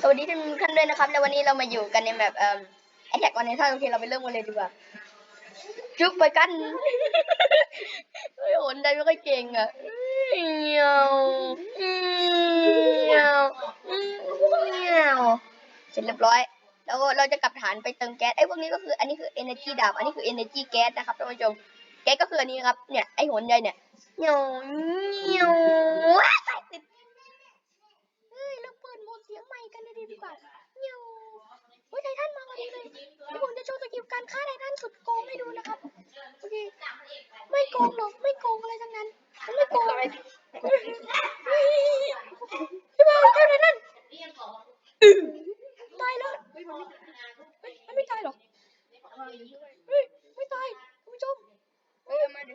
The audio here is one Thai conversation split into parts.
สวัสดีทุกท่านด้วยนะครับ แล้ววันนี้เรามาอยู่กันในแบบเอ่อแอทแทกออนไททันโอเคเราไปเริ่มกันเลยดีกว่าจุกไปกันเฮ้ยโหนได้ไม่ค่อยเก่งอะเงี้ยวเงี้ยวเงี้ยวเสร็จเรียบร้อยแล้วเราจะกลับฐานไปเติมแก๊สไอ้พวกนี้ก็คืออันนี้คือ energy ดาบอันนี้คือ energy แก๊สนะครับท่านผู้ชมแก๊สก็คืออันนี้ครับเนี่ยไอ้โหนใหญ่เนี่ยเงี้ยวเงี้ยว กงหรอกไม่โกงอะไรทั้งนั้นไม่โกงอะไรพี่บอลฆ่าไททันอื้อตายแล้วมันไม่ตายหรอกไม่ตายคุณผู้ชมไ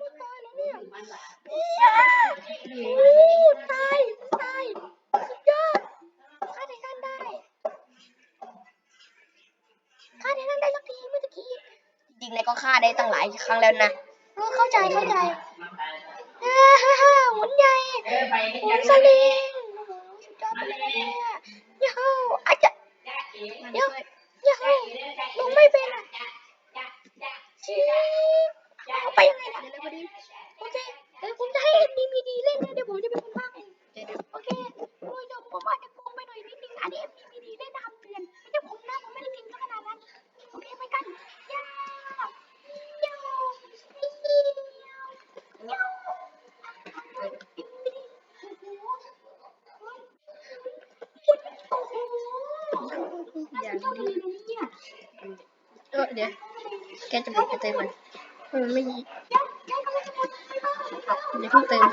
ม่ตายแล้วเนี่ยเย้โอ้ตายตายสุดยอดฆ่าไททันได้ฆ่าไททันได้สักทีเมื่อตะกี้จริงๆนายก็ฆ่าได้ตั้งหลายครั้งแล้วนะ เออเข้าใจเข้าใจฮ่าฮ่าฮ่าหมุนใหญ่หมุนสลิงโอ้โหสุดยอดไปเลยเนี่ยยาอาจจะเดี๋ยวยาลงไม่เป็นอะ เออเดี๋ยวแกจะบอกจะเติมมันมันไม่เดี๋ยวเพิ่งเติม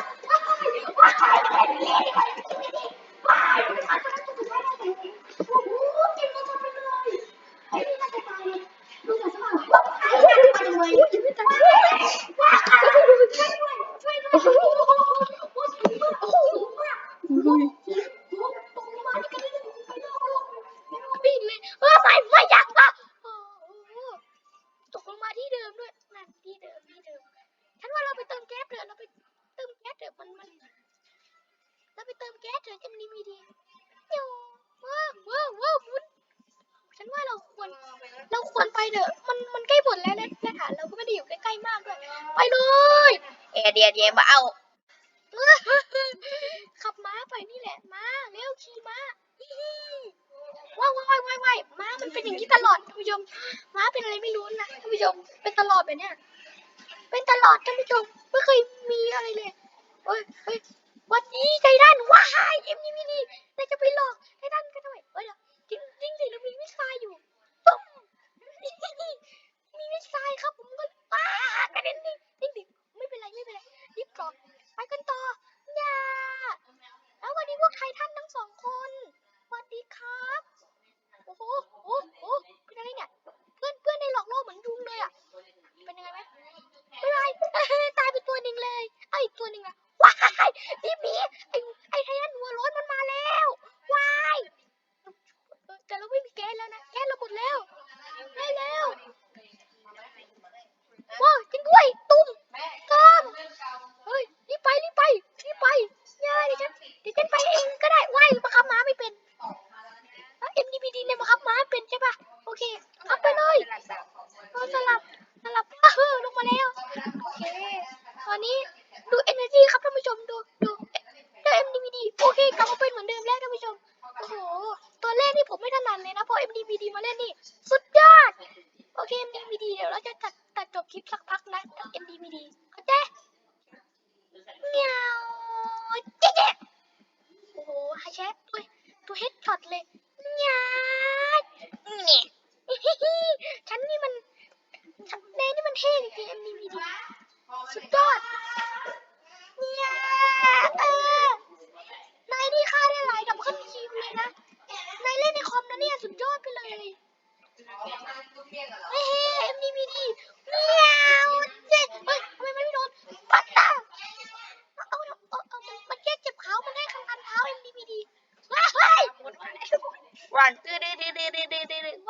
เราไปเติมแก๊สเถอะเราไปเติมแก๊สเถอะมันมันเราไปเติมแก๊สเถอะจะมันมีดีโย่ว้าวว้าวว้าวหมุนฉันว่าเราควรเราควรไปเถอะมันมันใกล้หมดแล้วและและฐานเราก็ไม่ได้อยู่ใกล้ๆมากด้วยไปเลยเอเดียเดียมาเอาขับม้าไปนี่แหละม้าเร็วขี่ม้าฮิฮิว้าวว้าวว้าวว้าวม้ามันเป็นอย่างนี้ตลอดท่านผู้ชมม้าเป็นอะไรไม่รู้นะท่านผู้ชมเป็นตลอดแบบเนี้ย เป็นตลอดท่านผู้ชมไม่เคยมีอะไรเลยเฮ้ยเฮ้ยวันนี้ไททันว้ายเอ็มนี่มินี่นายจะไปหลอกไททันกันทำไมเฮ้ยเดี๋ยวจริงจริงสิเรามีมิสไซล์อยู่ตุ้มมีมิสไซล์ครับผมก็ว้ากระเด็นนี่นี่ดิไม่เป็นไรไม่เป็นไรรีบกรอบไปกันต่ออย่าแล้ววันนี้พวกไททันทั้งสองคนสวัสดีครับโอ้โหโอ้โหเป็นอะไรเนี่ยเพื่อนเพื่อนในหลอกล่อเหมือนยุงเลยอะเป็นยังไงไหม ไม่ไร ตายไปตัวหนึ่งเลยเอาอีกตัวหนึ่งอะว้ายพี่หมีไอ้ไอ้ไททันหัวโร้อนมันมาแล้วว้ายเออแต่เราไม่มีแก๊สแล้วนะแก๊สเราหมดแล้วได้แล้วว้าวจริงด้วยตุ้มตามเฮ้ยรีบไปรีบไปรีบไปอย่าเดี๋ยวฉันเดี๋ยวฉันไปเองก็ได้ว้ายบังคับม้าไม่เป็นเมดีบีดีเนี่ยบับม้าเป็นใช่ปะโอเคขับไปเลยเออสลับสลับเออลงมาแล้วโอเคตอนนี้ดู energy ครับท่านผู้ชมดูดูได้ MDVD โอเคกลับมาเป็นเหมือนเดิมแล้วท่านผู้ชมโอ้โหตัวเลขนี่ผมไม่ถนัดเลยนะพอ MDVD มาเล่นนี่สุดยอดโอเค MDVD เดี๋ยวเราจะตัดตัดจบคลิปสักพักนะกับ MDVD เข้าใจเงี้ยวเจ๊โอ้โหไฮแชทตัวตัวเฮดช็อตเลยเงี้ยเนี่ฉันนี่มันฉันเนนี่มันเท่จริงๆอันนี้มีดียอดเนี่ยเออนายนี่ฆ่าได้หลายดับเบิลคิวเลยนะ นายเล่นในคอมนะเนี่ยสุดยอดไปเลยเฮ้ยเอ็มดีมีดีเมียวเจ๊เฮ้ยทำไมมันไม่โดนปัตตาเอาเอาเอาเอามันแค่เจ็บเขามันได้คั นคันเท้าเอ็